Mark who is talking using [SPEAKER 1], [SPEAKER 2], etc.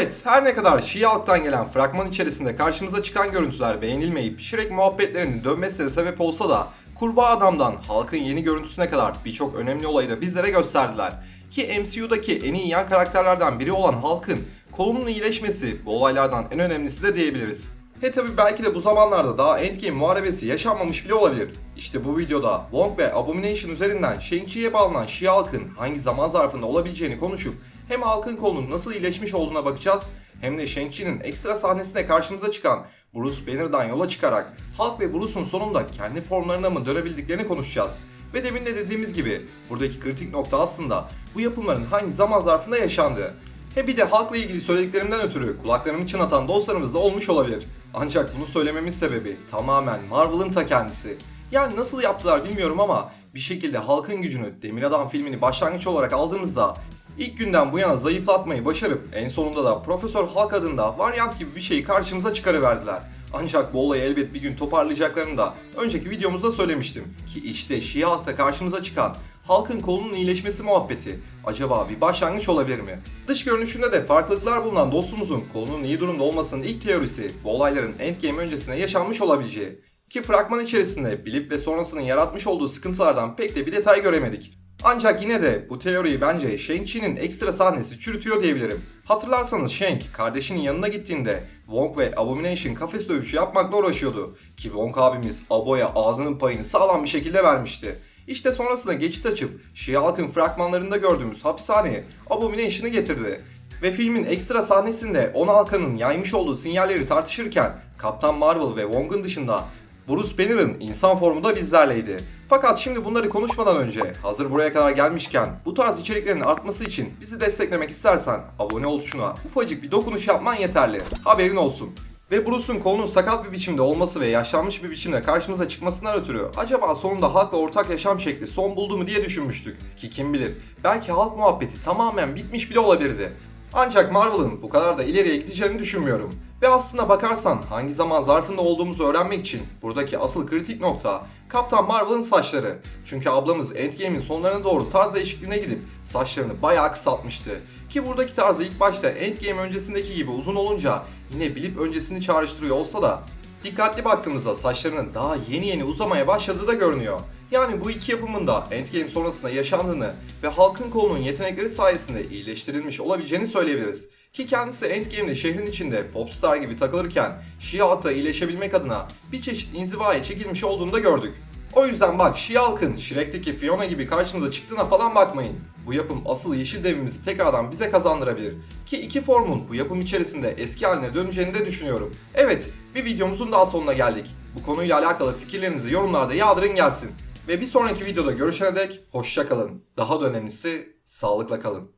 [SPEAKER 1] Evet, her ne kadar Şii halktan gelen fragman içerisinde karşımıza çıkan görüntüler beğenilmeyip Shrek muhabbetlerinin dönmesine sebep olsa da Kurbağa Adam'dan halkın yeni görüntüsüne kadar birçok önemli olayı da bizlere gösterdiler. Ki MCU'daki en iyi yan karakterlerden biri olan halkın kolunun iyileşmesi bu olaylardan en önemlisi de diyebiliriz. He tabi belki de bu zamanlarda daha Endgame muharebesi yaşanmamış bile olabilir. İşte bu videoda Wong ve Abomination üzerinden Shang-Chi'ye bağlanan Şii halkın hangi zaman zarfında olabileceğini konuşup hem halkın kolunun nasıl iyileşmiş olduğuna bakacağız hem de Shang-Chi'nin ekstra sahnesinde karşımıza çıkan Bruce Banner'dan yola çıkarak Hulk ve Bruce'un sonunda kendi formlarına mı dönebildiklerini konuşacağız. Ve demin de dediğimiz gibi buradaki kritik nokta aslında bu yapımların hangi zaman zarfında yaşandığı. He bir de halkla ilgili söylediklerimden ötürü kulaklarımı çınlatan dostlarımız da olmuş olabilir. Ancak bunu söylememin sebebi tamamen Marvel'ın ta kendisi. Yani nasıl yaptılar bilmiyorum ama bir şekilde halkın gücünü Demir Adam filmini başlangıç olarak aldığımızda ilk günden bu yana zayıflatmayı başarıp en sonunda da Profesör Hulk adında varyant gibi bir şeyi karşımıza çıkarıverdiler. Ancak bu olayı elbet bir gün toparlayacaklarını da önceki videomuzda söylemiştim. Ki işte Şii halkta karşımıza çıkan halkın kolunun iyileşmesi muhabbeti acaba bir başlangıç olabilir mi? Dış görünüşünde de farklılıklar bulunan dostumuzun kolunun iyi durumda olmasının ilk teorisi bu olayların Endgame öncesine yaşanmış olabileceği. Ki fragman içerisinde bilip ve sonrasının yaratmış olduğu sıkıntılardan pek de bir detay göremedik. Ancak yine de bu teoriyi bence Shang-Chi'nin ekstra sahnesi çürütüyor diyebilirim. Hatırlarsanız Shang kardeşinin yanına gittiğinde Wong ve Abomination kafes dövüşü yapmakla uğraşıyordu. Ki Wong abimiz Abo'ya ağzının payını sağlam bir şekilde vermişti. İşte sonrasında geçit açıp Şii halkın fragmanlarında gördüğümüz hapishaneye Abomination'ı getirdi. Ve filmin ekstra sahnesinde 10 halkanın yaymış olduğu sinyalleri tartışırken Kaptan Marvel ve Wong'un dışında Bruce Banner'ın insan formu da bizlerleydi. Fakat şimdi bunları konuşmadan önce hazır buraya kadar gelmişken bu tarz içeriklerin artması için bizi desteklemek istersen abone ol tuşuna ufacık bir dokunuş yapman yeterli. Haberin olsun. Ve Bruce'un kolunun sakat bir biçimde olması ve yaşlanmış bir biçimde karşımıza çıkmasından ötürü acaba sonunda halkla ortak yaşam şekli son buldu mu diye düşünmüştük. Ki kim bilir belki halk muhabbeti tamamen bitmiş bile olabilirdi. Ancak Marvel'ın bu kadar da ileriye gideceğini düşünmüyorum. Ve aslına bakarsan hangi zaman zarfında olduğumuzu öğrenmek için buradaki asıl kritik nokta Kaptan Marvel'ın saçları. Çünkü ablamız Endgame'in sonlarına doğru tarz değişikliğine gidip saçlarını bayağı kısaltmıştı. Ki buradaki tarzı ilk başta Endgame öncesindeki gibi uzun olunca yine bilip öncesini çağrıştırıyor olsa da dikkatli baktığımızda saçlarının daha yeni yeni uzamaya başladığı da görünüyor. Yani bu iki yapımın da Endgame sonrasında yaşandığını ve halkın kolunun yetenekleri sayesinde iyileştirilmiş olabileceğini söyleyebiliriz. Ki kendisi Endgame'de şehrin içinde popstar gibi takılırken halkta iyileşebilmek adına bir çeşit inzivaya çekilmiş olduğunu da gördük. O yüzden bak Şii halkın Shrek'teki Fiona gibi karşımıza çıktığına falan bakmayın. Bu yapım asıl yeşil devimizi tekrardan bize kazandırabilir. Ki iki formun bu yapım içerisinde eski haline döneceğini de düşünüyorum. Evet, bir videomuzun daha sonuna geldik. Bu konuyla alakalı fikirlerinizi yorumlarda yağdırın gelsin. Ve bir sonraki videoda görüşene dek hoşça kalın. Daha da önemlisi sağlıkla kalın.